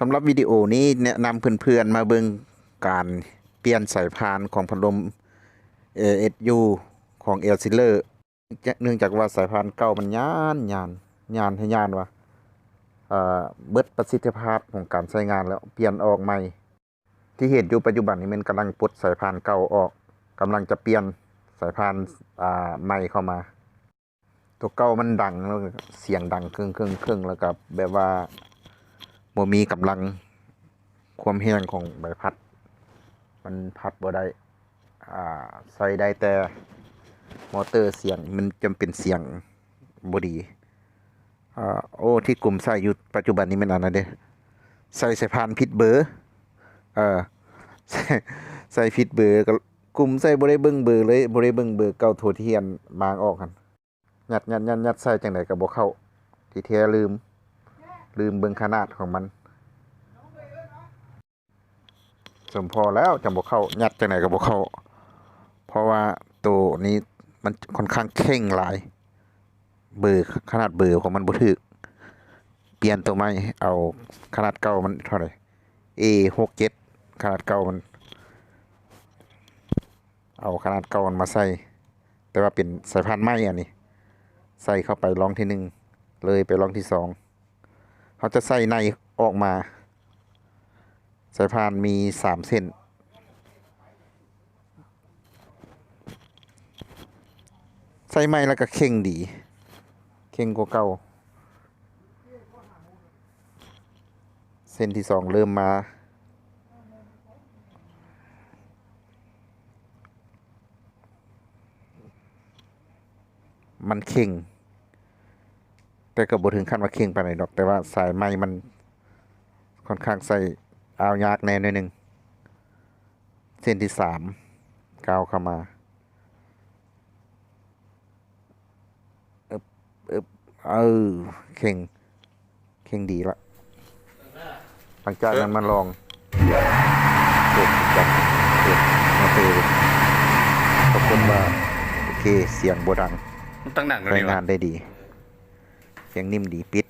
สำหรับวิดีโอนี้แนะนำเพื่อนๆมาเบิ่งการเปลี่ยนสายพานของพัดลม ASU ของ Air s e a l e r เนื่องจากว่าสายพานเก่ามันยานยานยานให้ยานว่าเอ่อเบิดประสิทธิภาพของการใช้งานแล้วเปลี่ยนออกใหม่ ที่เห็นอยู่ปัจจุบันนี้มันกำลังปลดสายพานเก่าออกกำลังจะเปลี่ยนสายพานใหม่เข้ามา ตัวเก่ามันดังแล้วเสียงดังเครื่องเครื่องเครื่องแล้วก็แบบว่า บ่มีกำลังความแรงของใบพัด มันพัดบ่ได้อ่าใส่ได้แต่มอเตอร์เสียงมันจำเป็นเสียงบ่ดีอ่าโอ้ที่กลุ่มใส่อยู่ปัจจุบันนี้มันอันนั้นเด้ใส่สายพานผิดเบอร์เออใส่ใส่ผิดเบอร์ก็กลุ่มใส่บ่ได้เบิ่งเบอร์เลยบ่ได้เบิ่งเบอร์เก่าโทรเทียนมางออกหั่นยัดยัดยัดยัดใส่จังไดก็บ่เข้าที่แท้ลืม ลืมเบิ่งขนาดของมันสมพอแล้วจังบ่เข้ายัดจังไดก็บ่เข้า เพราะว่าตัวนี้มันค่อนข้างเข่งหลาย เบอร์ขนาดเบอร์ของมันบ่ถึกเปลี่ยนตัวใหม่เอาขนาดเก่ามันเท่าไหร่ A 67ขนาดเก่ามัน เอาขนาดเก่ามันมาใส่ แต่ว่าเป็นสายพันธุ์ใหม่อันนี้ ใส่เข้าไปลองที่หนึ่งเลยไปลองที่สอง เขาจะใส่ในออกมา สายพานมีสามเส้น ใส่ไม่แล้วก็เข่งดี เข่งกว่าเก่า เส้นที่สองเริ่มมามันเข่ง แต่ก็บ่ถึงขั้นว่าเข่งปานใดดอก แต่ว่าสายไม้มันค่อนข้างใส่อาวยากแน่หน่อยหนึง เส้นที่สามกาวเข้ามาเอบเอบเออเข่งเข่งดีละหลังจากนั้นมันลองเปิดจับเปิดมาเตอปรากฏว่าโอเคเสียงบ่ดังมันตั้งหนักเลใช้ยงานได้ดีเสียงนิ่มดีปิด